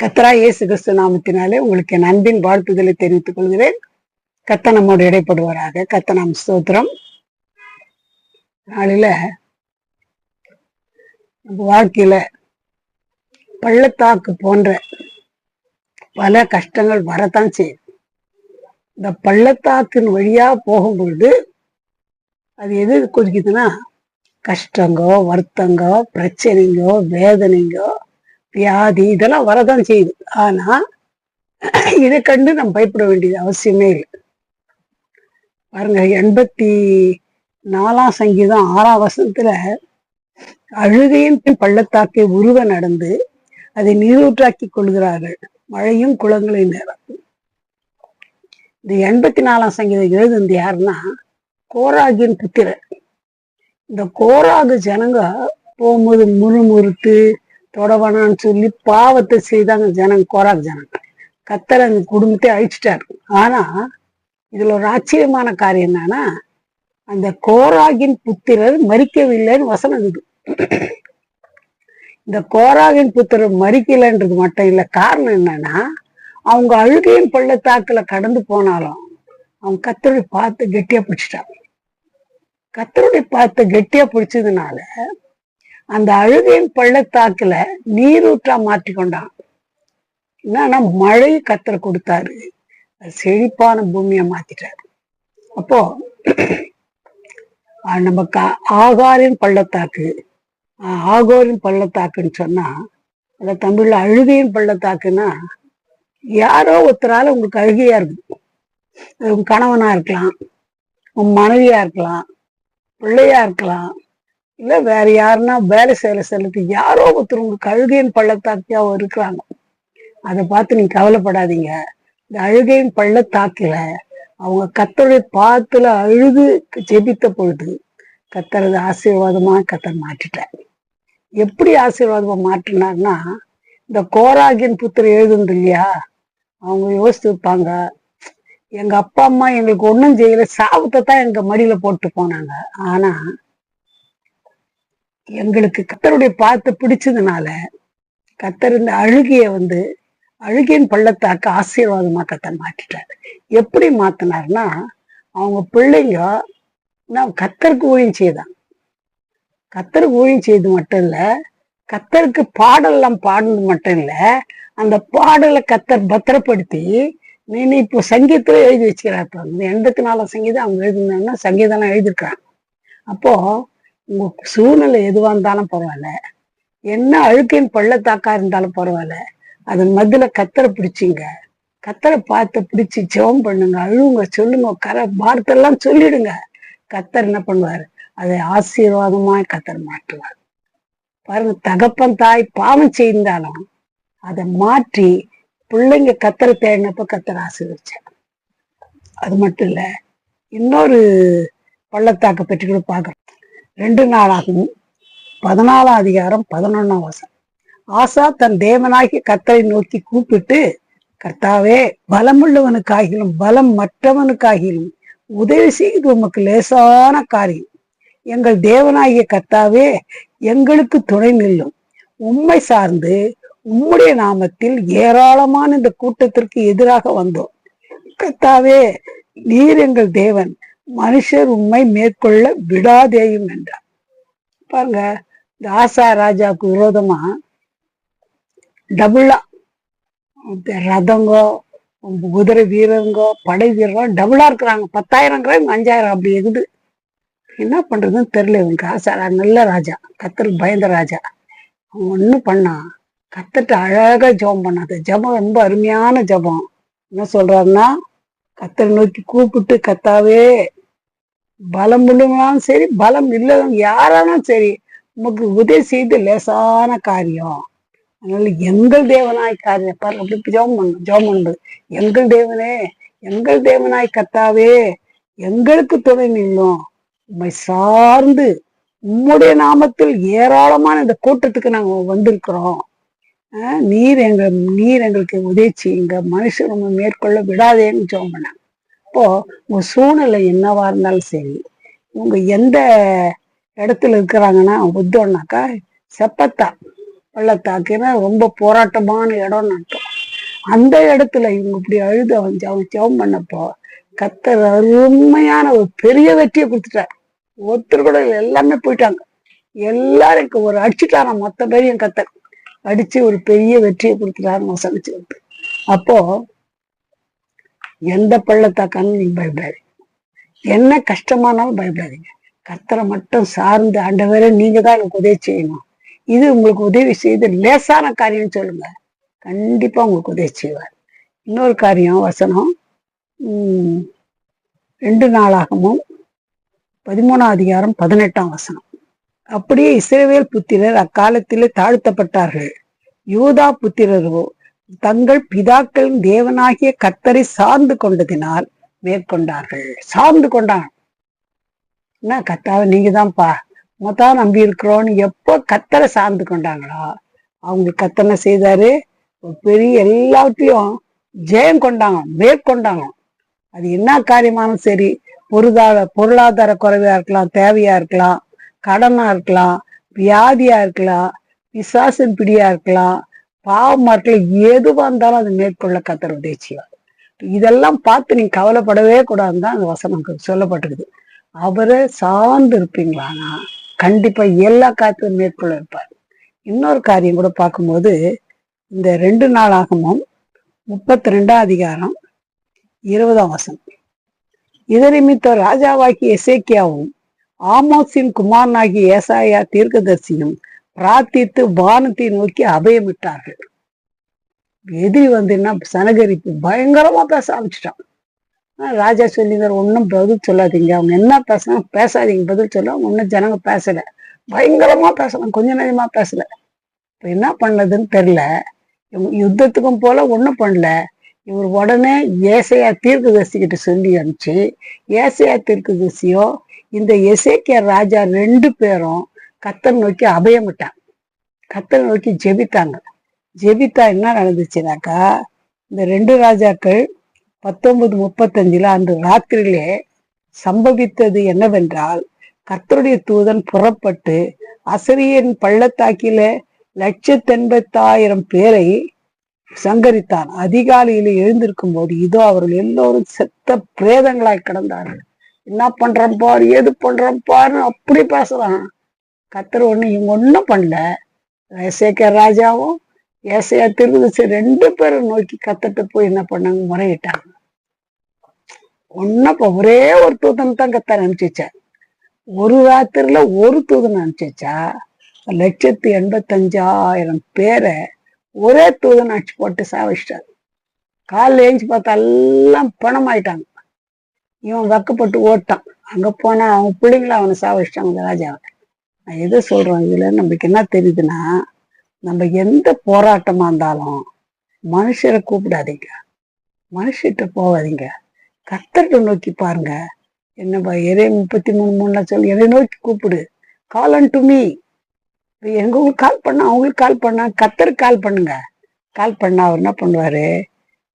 கத்தரா இயேசு கிறிஸ்து நாமத்தினாலே உங்களுக்கு என் அன்பின் வாழ்த்துதலை தெரிவித்துக் கொள்கிறேன். கத்த நம்மோடு இடைப்படுவாராக. கத்த நாம் ஸ்தோத்திரம். நாளில நம்ம வாழ்க்கையில பள்ளத்தாக்கு போன்ற பல கஷ்டங்கள் வரத்தான் செய்யும். இந்த பள்ளத்தாக்கின் வழியா போகும்பொழுது அது எது குறிக்குதுன்னா கஷ்டங்கோ வருத்தங்கோ பிரச்சனைங்கோ வேதனைங்கோ வியாதி இதெல்லாம் வரதான் செய்யுது. ஆனா இதை கண்டு நம்ம பயப்பட வேண்டியது அவசியமே இல்லை. பாருங்க எண்பத்தி நாலாம் சங்கீதம் ஆறாம் வசத்துல அழுகையின் பின் பள்ளத்தாக்கை உருவ நடந்து அதை நீரூற்றாக்கி கொள்கிறார்கள். மழையும் குளங்களை நிரப்பும். இந்த எண்பத்தி நாலாம் சங்கீதம் எழுதுந்து யாருன்னா கோராகின் புத்திரர். இந்த கோராகு ஜனங்க போகும்போது முறுமுறுத்து தொடவனான்னு சொல்லி பாவத்தை செய்தாங்க ஜனங்க கோராக் ஜனங்க. கத்தர் அந்த குடும்பத்தை அழிச்சிட்டாரு. ஆனா இதுல ஒரு ஆச்சரியமான காரியம் என்னன்னா அந்த கோராகின் புத்திரர் மறிக்கவில்லைன்னு வசனம் இது இந்த கோராகின் புத்திரர் மறிக்கலைன்றது மட்டும் இல்லை காரணம் என்னன்னா அவங்க அழுகையின் பள்ளத்தாக்குல கடந்து போனாலும் அவங்க கத்தருடைய பார்த்து கெட்டியா பிடிச்சிட்டாங்க. கத்தருடைய பார்த்து கெட்டியா பிடிச்சதுனால அந்த அழுகையின் பள்ளத்தாக்குல நீரூற்றா மாற்றி கொண்டான் என்னன்னா மழை கத்தரை கொடுத்தாரு. செழிப்பான பூமியை மாத்திட்டாரு. அப்போ நம்ம கா- ஆகாரின் பள்ளத்தாக்கு ஆகோரின் பள்ளத்தாக்குன்னு சொன்னா அத தமிழ்ல அழுகையின் பள்ளத்தாக்குன்னா யாரோ ஒருத்தரால உங்களுக்கு அழுகையா இருக்கு உன் கணவனா இருக்கலாம் உன் மனைவியா இருக்கலாம் பிள்ளையா இருக்கலாம் இல்ல வேற யாருன்னா வேலை செய்யல செல்லுக்கு யாரோ ஒருத்தர் உங்க கழுகையின் பள்ளத்தாக்கியா இருக்கிறாங்க. அதை பார்த்து நீங்க கவலைப்படாதீங்க. இந்த அழுகையின் பள்ளத்தாக்கில அவங்க கத்தருடைய பாத்துல அழுது ஜெபித்த பொழுது கத்தரது ஆசீர்வாதமா கத்தர் மாற்றிட்டார். எப்படி ஆசீர்வாதமா மாற்றினார்னா இந்த கோராகின் புத்திர எழுதுந்து இல்லையா? அவங்க யோசிச்சிருப்பாங்க எங்க அப்பா அம்மா எங்களுக்கு ஒன்றும் செய்யல. சாபத்தை தான் எங்க மடியில போட்டு போனாங்க. ஆனா எங்களுக்கு கத்தருடைய பார்த்து பிடிச்சதுனால கத்தர் இந்த அழுகிய வந்து அழுகியின் பள்ளத்தாக்க ஆசீர்வாதமா கத்தர் மாற்றிட்டாரு. எப்படி மாத்தினார்னா அவங்க பிள்ளைங்க நான் கத்தருக்கு ஊழியம் செய்தான். கத்தருக்கு ஊழியம் செய்து மட்டும் இல்ல கத்தருக்கு பாடலாம் பாடுனது மட்டும் இல்ல அந்த பாடலை கத்தர் பத்திரப்படுத்தி நீ இப்போ சங்கீதத்துல எழுதி வச்சுக்கிறார் பாருங்க. எண்பத்தி நாலாம் சங்கீதம் அவங்க எழுதினாங்கன்னா சங்கீதம் எழுதிருக்கான் அப்போ உங்க சூழ்நிலை எதுவா இருந்தாலும் பரவாயில்ல. என்ன அழுக்கின் பள்ளத்தாக்கா இருந்தாலும் பரவாயில்ல. அதன் மத்தியில கத்தரை பிடிச்சிங்க. கத்தரை பார்த்து பிடிச்சி ஜெபம் பண்ணுங்க. அழுவுங்க சொல்லுங்க கர வார்த்தையெல்லாம் சொல்லிடுங்க. கத்தர் என்ன பண்ணுவாரு? அதை ஆசீர்வாதமாய் கத்தர் மாற்றுவார். பாருங்க தகப்பன் தாய் பாவம் செய்தாலும் அதை மாற்றி பிள்ளைங்க கத்தரை தேடினப்ப கத்தரை ஆசீர்வச்சார் அது மட்டும் இல்ல இன்னொரு பள்ளத்தாக்க பற்றி கூட பார்க்குறோம். ரெண்டு நாளாகும் பதினாலாம் அதிகாரம் பதினொன்னாம் வசனம். ஆசா தன் தேவனாகிய கர்த்தரை நோக்கி கூப்பிட்டு கர்த்தாவே பலமுள்ளவனுக்காகிலும் பலம் மற்றவனுக்காகிலும் உதவி செய்து உமக்கு லேசான காரியம். எங்கள் தேவனாகிய கர்த்தாவே எங்களுக்கு துணை நில்லும். உண்மை சார்ந்து உம்முடைய நாமத்தில் ஏராளமான இந்த கூட்டத்திற்கு எதிராக வந்தோம். கர்த்தாவே நீர் எங்கள் தேவன். மனுஷர் உண்மை மேற்கொள்ள விடாதேயும் என்றார். பாருங்க இந்த ஆசா ராஜாவுக்கு விரோதமா டபுளா ரதங்கோ குதிரை வீரருங்கோ படை வீரரோ டபுளா இருக்கிறாங்க. பத்தாயிரங்கிறாங்க அஞ்சாயிரம் அப்படி இருக்குது. என்ன பண்றதுன்னு தெரியல இவனுக்கு ஆசா ரா- நல்ல ராஜா கத்தர் பயந்த ராஜா. அவன் ஒன்றும் பண்ணான் கத்துட்டு அழகா ஜெபம் பண்ணான் அந்த ஜெபம் ரொம்ப அருமையான ஜெபம். என்ன சொல்றாருன்னா கத்தரை நோக்கி கூப்பிட்டு கத்தாவே பலம் உள்ளவங்களாலும் சரி பலம் இல்லாதவங்க யாராலும் சரி உமக்கு உதவி செய்து லேசான காரியம். அதனால எங்கள் தேவனாய் காரியம். பாருங்க அப்படி ஜெபம் பண்ணும் ஜெபம் பண்ணுறது எங்கள் தேவனே எங்கள் தேவனாய் கத்தாவே எங்களுக்கு துணை நில்லும். உம்மை சார்ந்து உம்முடைய நாமத்தில் ஏராளமான இந்த கூட்டத்துக்கு நாங்கள் வந்திருக்கிறோம். நீர் எங்க நீர் எங்களுக்கு உதவி செய்யுங்க. மனுஷன் மேற்கொள்ள விடாதேன்னு ஜோம் பண்ணாங்க. அப்போ உங்க சூழ்நிலை என்னவா இருந்தாலும் சரி இவங்க எந்த இடத்துல இருக்கிறாங்கன்னா புத்தோன்னாக்கா செப்பத்தா பள்ளத்தாக்குன்னா ரொம்ப போராட்டமான இடம்னு அர்த்தம். அந்த இடத்துல இவங்க இப்படி அழுத அவன் அவங்க ஜெபம் பண்ணப்போ கத்தர் அருமையான ஒரு பெரிய வெற்றியை கொடுத்துட்டார். ஒருத்தர் கூட எல்லாமே போயிட்டாங்க. எல்லாருக்கும் ஒரு அடிச்சுட்டாராம் மொத்த பேரையும் கத்தர். அடிச்சு ஒரு பெரிய வெற்றியை கொடுத்துட்டாரு வசனிச்சு வந்து அப்போ எந்த பள்ளத்தாக்கான்னு நீங்க பயப்படாதீங்க. என்ன கஷ்டமானாலும் பயப்படாதீங்க. கத்தரை மட்டும் சார்ந்து ஆண்டவரை நீங்க தான் எனக்கு உதவி செய்யணும். இது உங்களுக்கு உதவி செய்து லேசான காரியம் சொல்லுங்க. கண்டிப்பா உங்களுக்கு உதவி செய்வார். இன்னொரு காரியம் வசனம். உம் ரெண்டு நாளாகவும் பதிமூணாம் அதிகாரம் பதினெட்டாம் வசனம். அப்படியே இஸ்ரேவேல் புத்திரர் அக்காலத்திலே தாழ்த்தப்பட்டார்கள். யூதா புத்திரரோ தங்கள் பிதாக்களின் தேவனாகிய கத்தரை சார்ந்து கொண்டதினால் மேற்கொண்டார்கள். சார்ந்து கொண்டாங்க என்ன கத்தாவை நீங்க தான்ப்பா மொத்தம் நம்பி இருக்கிறோன்னு எப்போ கத்தரை சார்ந்து கொண்டாங்களோ அவங்களுக்கு கத்தனை செய்தாரு? பெரிய எல்லாத்தையும் ஜெயம் கொண்டாங்க மேற்கொண்டாங்க. அது என்ன காரியமானும் சரி பொருளாதார பொருளாதார குறைவா இருக்கலாம் தேவையா இருக்கலாம் கடனா இருக்கலாம் வியாதியா இருக்கலாம் பிசாசின் பிடியா இருக்கலாம் பாவ இருக்கலாம் எதுவாக இருந்தாலும் அது மேற்கொள்ள கத்தர் உதவி செய்வார் இதெல்லாம் பார்த்து நீங்க கவலைப்படவே கூடாதுன்னு தான் அந்த வசனம் சொல்லப்பட்டிருக்குது. அவரை சார்ந்து இருப்பீங்களானா கண்டிப்பா எல்லா காரியத்தையும் மேற்கொள்ள இருப்பார். இன்னொரு காரியம் கூட பார்க்கும்போது இந்த ரெண்டு நாளாகமும் முப்பத்தி ரெண்டாம் அதிகாரம் இருபதாம் வசனம். இதை ராஜாவாகி ராஜாவாகிய எசேக்கியாவும் ஆமோசின் குமாரனாகி ஏசாயா தீர்க்கதர்சியும் பிரார்த்தித்து வானத்தை நோக்கி அபயமிட்டார்கள். எதிரி வந்து என்ன சனகரிப்பு பயங்கரமா பேச ஆரம்பிச்சிட்டான். ராஜா சொல்லிங்கிற ஒன்றும் பதில் சொல்லாதீங்க. அவங்க என்ன பேசுனா பேசாதீங்க. பதில் சொல்ல ஒன்றும் ஜனங்க பேசல. பயங்கரமா பேசலாம். கொஞ்ச நேரமா பேசல. இப்ப என்ன பண்ணதுன்னு தெரியல. இவங்க யுத்தத்துக்கும் போல ஒன்றும் பண்ணல. இவர் உடனே ஏசையா தீர்க்கதரிசிக்கிட்ட சொல்லி அனுப்பிச்சு ஏசையா தீர்க்கதரிசியோ இந்த எசேக்கிய ராஜா ரெண்டு பேரும் கத்தர் நோக்கி அபயமிட்டான் கத்தர் நோக்கி ஜெபித்தாங்க. ஜெபித்தா என்ன நடந்துச்சுனாக்கா இந்த ரெண்டு ராஜாக்கள் பத்தொன்பது முப்பத்தஞ்சுல அந்த ராத்திரியிலே சம்பவித்தது என்னவென்றால் கத்தருடைய தூதன் புறப்பட்டு அசரியன் பள்ளத்தாக்கில லட்சத்தெண்பத்தாயிரம் பேரை சங்கரித்தான். அதிகாலையில எழுந்திருக்கும் போது இதோ அவர்கள் எல்லோரும் செத்த பிரேதங்களாய் கிடந்தார்கள். என்ன பண்றோம் பாரு? ஏது பண்றோம் பாருன்னு அப்படி பேசுறான். கத்தர் ஒண்ணு இவங்க ஒன்றும் பண்ணல. ஏசேக்கியா ராஜாவும் ஏசையா திருவிசி ரெண்டு பேரும் நோக்கி கத்தட்ட போய் என்ன பண்ணாங்க? முறையிட்டாங்க. ஒன்னப்ப ஒரே ஒரு தூதன் தான் கத்தார் அனுப்பிச்சிச்சார் ஒரு ராத்திரில ஒரு தூதன் அனுப்பிச்சா லட்சத்தி எண்பத்தஞ்சாயிரம் பேரை ஒரே தூதன் அடிச்சு போட்டு சாவிச்சிட்டாரு கால ஏஞ்சி பார்த்தா எல்லாம் பணம் ஆயிட்டாங்க இவன் வெக்கப்பட்டு ஓட்டான். அங்க போனா அவங்க பிள்ளைங்கள அவனை சாவிச்சிட்டாங்க ராஜாவை. நான் எதை சொல்றேன்? இதுல நம்மளுக்கு என்ன தெரியுதுன்னா நம்ம எந்த போராட்டமா இருந்தாலும் மனுஷரை கூப்பிடாதீங்க. மனுஷிட்ட போகாதீங்க. கத்தர்கிட்ட நோக்கி பாருங்க. என்னப்பா எரே முப்பத்தி மூணு மூணுல சொல்லி என்னை நோக்கி கூப்பிடு. கால் அன் டு மீ எங்களுக்கு கால் பண்ணா அவங்களுக்கு கால் பண்ணா கத்தருக்கு கால் பண்ணுங்க. கால் பண்ணா அவர் என்ன பண்ணுவாரு?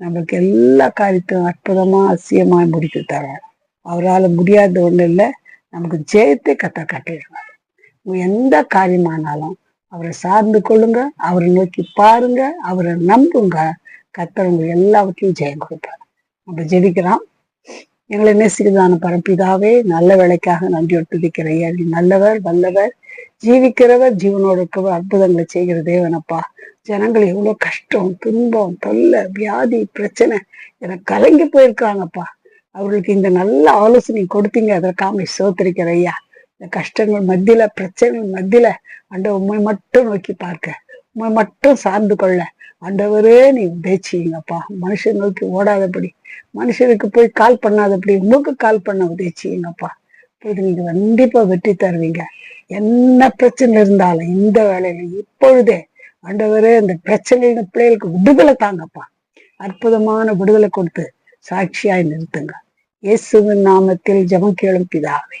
நம்மளுக்கு எல்லா காரியத்தையும் அற்புதமா அசியமா முடித்து தருவார். அவரால் முடியாத ஒன்றும் இல்லை. நமக்கு ஜெயத்தை கத்த கட்டிடுவார். எந்த காரியமானாலும் அவரை சார்ந்து கொள்ளுங்க அவரை நோக்கி பாருங்க அவரை நம்புங்க. கத்தவங்க எல்லாவற்றையும் ஜெயம் கொடுப்பாரு. நம்ம ஜெபிக்கிறோம். எங்களை நேசிக்கிறதான பரப்பிதாவே நல்ல வேலைக்காக நன்றி துதிக்கிற ஐயா நல்லவர் வல்லவர் ஜீவிக்கிறவர் ஜீவனோடு இருக்கவர் அற்புதங்களை செய்கிற தேவனப்பா. ஜனங்கள் எவ்வளவு கஷ்டம் துன்பம் தொல்லை வியாதி பிரச்சனை எனக்கு கலங்கி போயிருக்காங்கப்பா. அவர்களுக்கு இந்த நல்ல ஆலோசனை கொடுத்தீங்க அதற்காக சோத்திருக்கிற ஐயா. இந்த கஷ்டங்கள் மத்தியில பிரச்சனைகள் மத்தியில அண்ட உண்மை மட்டும் நோக்கி பார்க்க. உண்மை மட்டும் சார்ந்து கொள்ள. ஆண்டவரே நீ உதவிச்சிங்கப்பா மனுஷங்களுக்கு ஓடாதபடி. மனுஷனுக்கு போய் கால் பண்ணாதபடி உங்களுக்கு கால் பண்ண உதவி செய்யுங்கப்பா நீங்க கண்டிப்பா வெற்றி தருவீங்க. என்ன பிரச்சனை இருந்தாலும் இந்த வேலையில இப்பொழுதே ஆண்டவரே அந்த பிரச்சனைகள் பிள்ளைகளுக்கு விடுதலை தாங்கப்பா. அற்புதமான விடுதலை கொடுத்து சாட்சியாய் நிறுத்துங்க. இயேசுவின் நாமத்தில் ஜெபம் கேளும் பிதாவே.